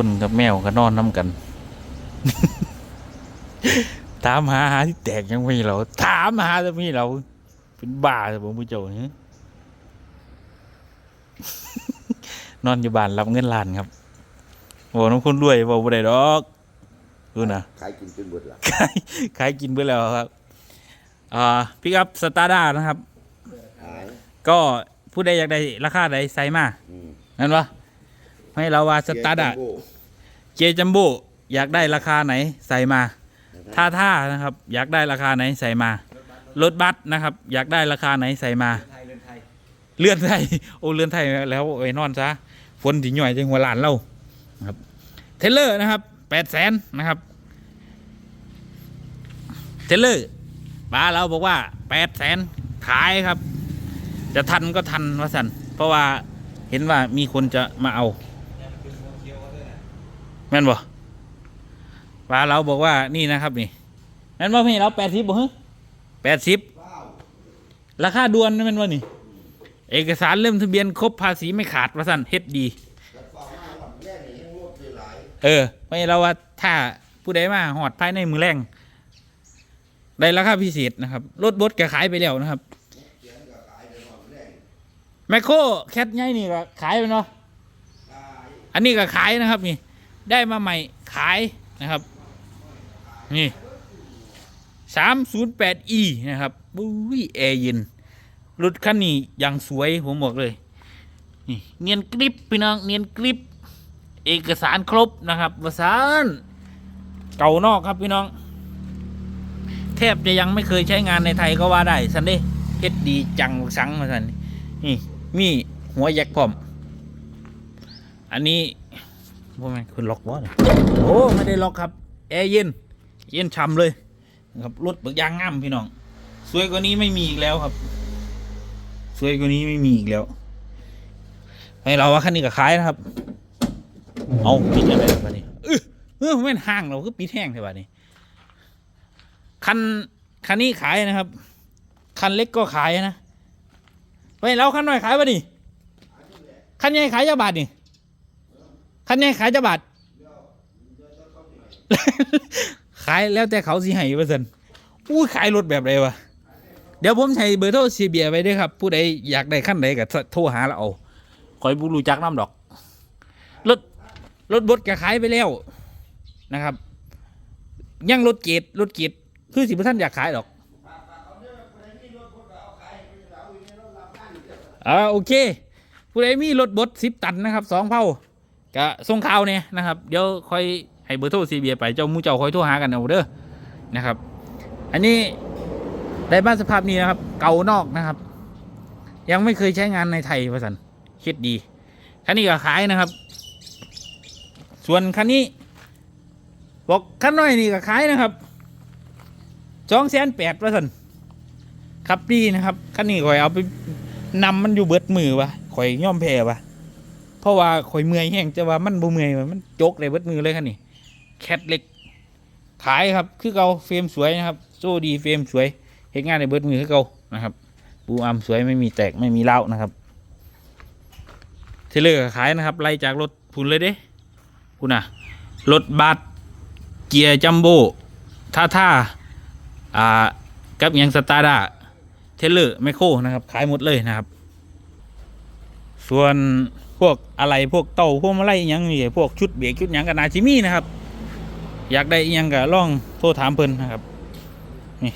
คนกับแมวก็นอนน้ำกัน ถามหาหาที่แตกยังไม่เรา ถามหาจะมีเรา เป็นบ้าเลยผมผู้เจ้าเนี่ยนอนอยู่บ้านรับเงินล้านครับโอ้น้องคุณรวยบอกบ่ได้ดอกดูนะขายกินเป็นเบิดล่ะขายขายกินไปแล้วครับอ่าพิกัพสตาร์ด้านะครับขายก็ผู้ใดอยากได้ราคาใดใส่มาอืมนั่นวะ ให้เราว่าสตาร์ด้าเกียโก้เจจัมโบ้อยากได้ราคาไหนใส่มา ท่าท่านะครับ อยากได้ราคาไหนใส่มารถบัสนะครับ อยากได้ราคาไหนใส่มาเลื่อนไทยโอ้เลื่อนไทยแล้วไอ้นอนซะฝนถิหน่อยจังหัวหลานเรานะครับ เทเลอร์นะครับแปดแสนนะครับเทเลอร์ป้าเราบอกว่าแปดแสนขายครับ จะทันก็ทันวะสันเพราะว่าเห็นว่ามีคนจะมาเอา แม่นบ่ป้าเราบอกว่านี่นะครับนี่แม่นบ่พี่เราแปดสิบบ่ฮะแปดสิบราคาดวนนั่แม่นว่นี่ เอกสารเล่มทะเบียนครบภาษีไม่ขาดว่าสั่นเฮ็ดดี เออไม่เราว่าถ้าผู้ใดมาหอดภายในมือแรงได้ราคาพิเศษนะครับรถบดแกขายไปแล้วนะครับแมคโครแคทใหญ่นี่ก็ขายไปเนาะอันนี้ก็ขายนะครับนี่ ได้มาใหม่ขายนะครับ นี่สามศูนย์แปดอีนะครับบุ้ยแอร์เย็นรถคันนี้อย่างสวยผมบอกเลย นี่เนียนกริบพี่น้องเนียนกริบเอกสารครบนะครับวสานเก่านอกครับพี่น้อง แทบจะยังไม่เคยใช้งานในไทยก็ว่าได้สันเด้เฮ็ดดีจังสังมาสันนี่มีหัวแยกพร้อม อันนี้ พวกมันคุณล็อกวะเนี่ยโอ้ไม่ได้ล็อกครับ แอร์เย็น เย็นช่ำเลยนะครับรถเบิกยางง่ำพี่น้อง สวยกว่านี้ไม่มีอีกแล้วครับ สวยกว่านี้ไม่มีอีกแล้ว ให้เราว่าคันนี้ก็ขายนะครับ เอาปิดอะไรแบบนี้เออเออไม่ห้างเราก็ปิดแห้งใช่ป่ะนี่คันคันนี้ขายนะครับ คันเล็กก็ขายนะไปเราคันหน่อยขายป่ะนี่คันใหญ่ขายจะบาทนี่ คันใหญ่ขายจะบาทขายแล้วแต่เขาสิให้เปอร์เซ็นอู้ขายรถแบบไรวะเดี๋ยวผมใช้เบอร์โทรซีเบียไว้ด้วยครับ ผู้ใดอยากได้ขั้นใดก็โทรหาเราเอาคอยบูรู้จักน้ำดอก รถ รถบดก็ขายไปแล้วนะครับ ยังรถเกียรรถเกียรคือสิบท่านอยากขายหรอกอ่าโอเค ผู้ใดมีรถบดสิบตันนะครับสองเผา กะส่งข่าวเนี่ยนะครับ เดี๋ยวค่อยให้เบอร์โทรซีเบียไปเจ้ามูเจ้าค่อยโทรหากันเอาเด้อนะครับ อันนี้ได้บ้านสภาพนี้นะครับ เก่านอกนะครับ ยังไม่เคยใช้งานในไทยประสันคิดดีคันนี้ก็ขายนะครับ ส่วนคันนี้ บอกคันน้อยนี่ก็ขายนะครับสองแสนแปดประสันครับดีนะครับคันนี้ข่อยเอาไปนำมันอยู่เบิดมือวะข่อยย่อมแพ้วะ ราะว่าข่อยเมื่อยแห้งแต่ว่ามันบ่เมื่อยมันจกเลยเบิดมือเลยคันนี้แคทเล็ก ขายครับ คือเก่าเฟรมสวยนะครับ โซ่ดีเฟรมสวยเห็นงานในเบิดมือคือเก่านะครับ ปูอัมสวยไม่มีแตกไม่มีเล้านะครับ เทเลอร์ก็ขายนะครับไล่จากรถพุ่นเลยเด้คุณน่ะรถบัสเกียร์จัมโบ้ท่าท่าอ่ากับยังสตาร์ดาเทเลอร์ไมโครนะครับ ขายหมดเลยนะครับ ส่วน พวกอะไรพวกเต่าพวกมาไล่อิหยังนี่พวกชุดเบรกชุดหยังกับนาชิมี่นะครับ อยากได้อิหยังก็ล่องโทรถามเพิ่นนะครับนี่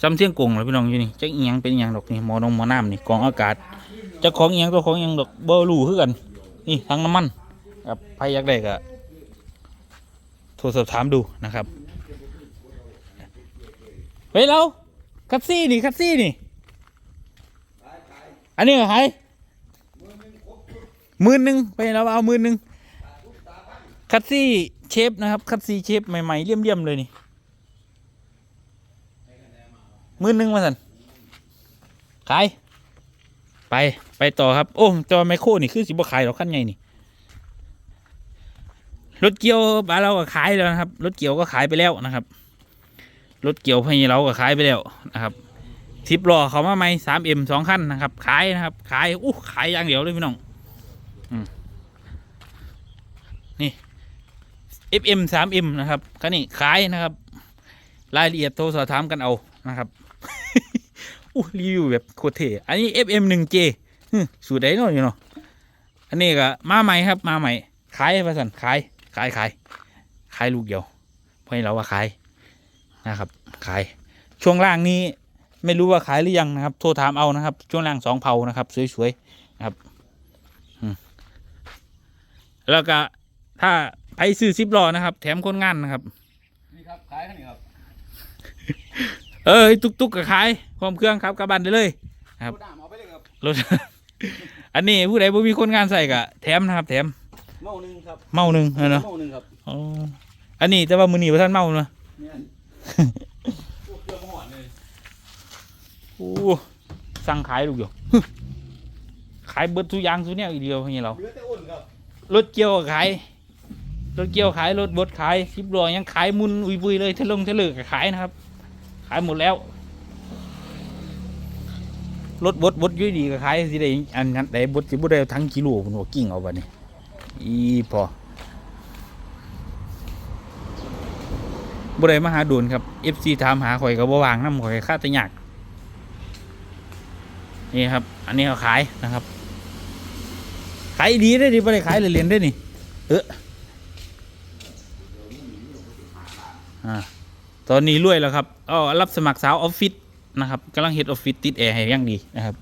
ซ้ำเสียงกงเลยพี่น้องอยู่นี่จักอิหยังเป็นอิหยังดอกนี่หมอนงหมอน้ำนี่กองอากาศจะของอิหยังตัวของอิหยังดอกเบ่รู้คือกันนี่ทั้งน้ำมันครับใครอยากได้ก็โทรสอบถามดูนะครับเฮ้ยเราคัตซี่นี่คัตซี่นี่อันนี้เหรอใคร มื่นหนึ่งไปเราเอามื่นหนึ่งคัตซี่เชฟนะครับคัตซี่เชฟใหม่ๆเลี่ยมๆเลยนี่มื่นหนึ่งมาสันขาย ไปไปต่อครับ โอ้จอไมโครนี่คือสิบขายหรอกขั้นใหญ่นี่รถเกี่ยวบ้านเราก็ขายแล้วนะครับรถเกี่ยวก็ขายไปแล้วนะครับรถเกี่ยวพี่เราก็ขายไปแล้วนะครับทิปล้อเขามาใหม่สามเอ็มสองคันนะครับ ขายนะครับ ขายอู้ขายอย่างเดียวเลยพี่น้อง อืม FM 3M นะครับคันนี้ขายนะครับ รายละเอียดโทรสอบถามกันเอานะครับอู้รีวิวแบบโคตรเท่อันนี้ FM 1J ฮึสูตรใดเนาะอยู่เนาะอันนี้ก็มาใหม่ครับ มาใหม่ขายประสันขายขายขายขายลูกเดียวเพราะให้เราว่าขายนะครับ ขาย ช่วงล่างนี้ไม่รู้ว่าขายหรือยังนะครับ โทรถามเอานะครับ ช่วงล่างสองเผานะครับ สวยๆนะครับ แล้วก็ถ้าไปซื้อซิปล้อนะครับ แถมคนงานนะครับ นี่ครับขายคันนี้ครับเออตุกตุกๆก็ขายพร้อมเครื่องครับกลับบ้านได้เลย ครับโดน้ำเอาไปเลยครับรถ อันนี้ผู้ใดบ่มีคนงานใส่ก็แถมนะครับ แถมเมาหนึ่งครับเมาหนึ่งเออเนาะเมาหนึ่งครับอ๋ออันนี้แต่ว่ามือหนีว่าท่านเมาเนาะเนี่ยพวกเครื่องหอนเลยโอ้สั่งขายลูกอยู่ ขายเบิดทุกอย่างทุกแนวอีกเดียวอย่างนี้เราเหลือแต่อุ่นค รถเกี่ยวขาย รถเกี่ยวขาย รถบดขายสิบล้อยังขายมุนอุยปุยเลยทะลงทะลึกขายนะครับ ขายหมดแล้ว รถบดบดยุ่ยดีก็ขายสิได้อันนั้นได้บดสิบ่ได้ทั้งกิโลคุณว่ากิ่งเอาบัดนี้อีพอบ่ได้มาหาโดนครับ FC ถามหาข่อยก็บ่วางน้ำข่อยค่าตะยากนี่ครับ อันนี้เขาขายนะครับ ขายดีได้ดิบ่ได้ขายเหรียญได้นี่ เอออ่าตอนนี้รวยแล้วครับอ๋อรับสมัครสาวออฟฟิศนะครับกำลังเฮ็ดออฟฟิศติดแอร์ให้อยังดีนะครับ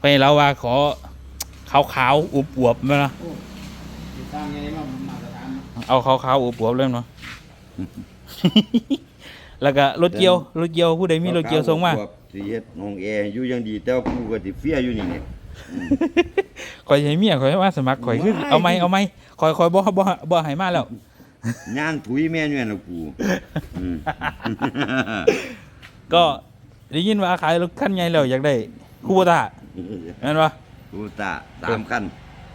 ไปเราว่าขอขาวๆอวบๆมาเนาะติดตั้งยังไงมามาตรฐานเอาขาวๆอวบๆเริ่มเนาะแล้วก็รถเกียวรถเกียวผู้ใดมีรถเกียวส่งมาสิเฮ็ดห้องแอร์อยู่อยังดีแต่ว่ากูก็สิเฟียอยู่นี่เนี่ย ข่อยใช้เมียข่อยให้มาสมัครข่อยคือไม่เอาไหมเอาไหมข่อยข่อยบ่บ่บ่ให้มาแล้วย่างถุยแม่นอยู่นั่นล่ะกูอืมก็ได้ยินว่าขายรถคันใหญ่แล้วอยากได้คูโบตาเห็นปะกูตาตามกัน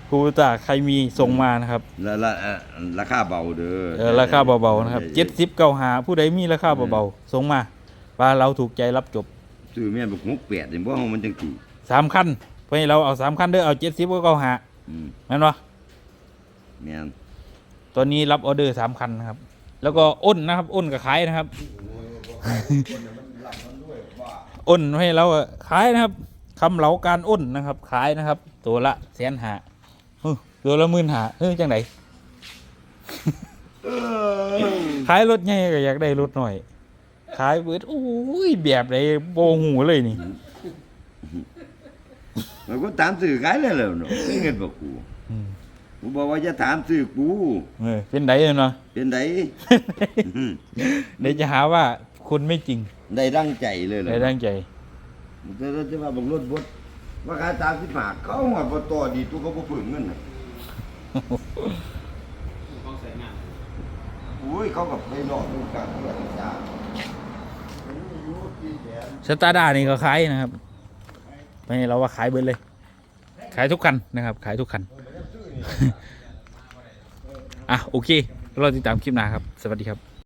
คูโบตาใครมีส่งมานะครับแล้วละเอ่อราคาเบาเด้อเออราคาเบาๆนะครับเจ็ดสิบเก้าหาผู้ใดมีราคาเบาๆส่งมาว่าเราถูกใจรับจบซื้อแม่นบ่6 8นี่บ่เฮามันจังสิสามคันเพ ราะให้เราเอาสามคันเด้อเอาเจ็ดสิบก็เก้าหาอืมเห็นปะแม่นตอนนี้รับออเดอร์สามคันนะครับ แล้วก็อ้นนะครับ อ้นก็ขายนะครับ อ้นให้เราอะขายนะครับคำเหลาการอ้นนะครับ ขายนะครับ ตัวละแสนหาเฮ้ยตัวละหมื่นหาเฮ้ยจังไดขายรถใหญ่ก็อยากได้รถหน่อย ขายเบิดโอ้ยแบบไหนโบหูเลยนี่ มันก็ถามซื้อขายเลยแล้วเนาะมีเงินบ่กูอืมกูบอกว่าจะถามซื้อกู เออเป็นไดเนาะ เป็นไดอืมเดี๋ยวจะหาว่าคุณไม่จริงได้ดังใจเลยเหรอ ได้ตั้งใจ แต่เราจะว่าบังรถบดว่าขายตามสิบาทเขาหอดบ่ต่อดีตัวเขาบ่ฝืนเงินน่ะเขาใส่งานอุ้ยเขากับไปหลอกดูกันเพื่อจ้าอยู่ที่แขนสตาร์ด้านี่ก็ขายนะครับ ไม่เราว่าขายเบิดเลย ขายทุกคันนะครับ ขายทุกคัน อะโอเค เราติดตามคลิปหน้าครับ สวัสดีครับ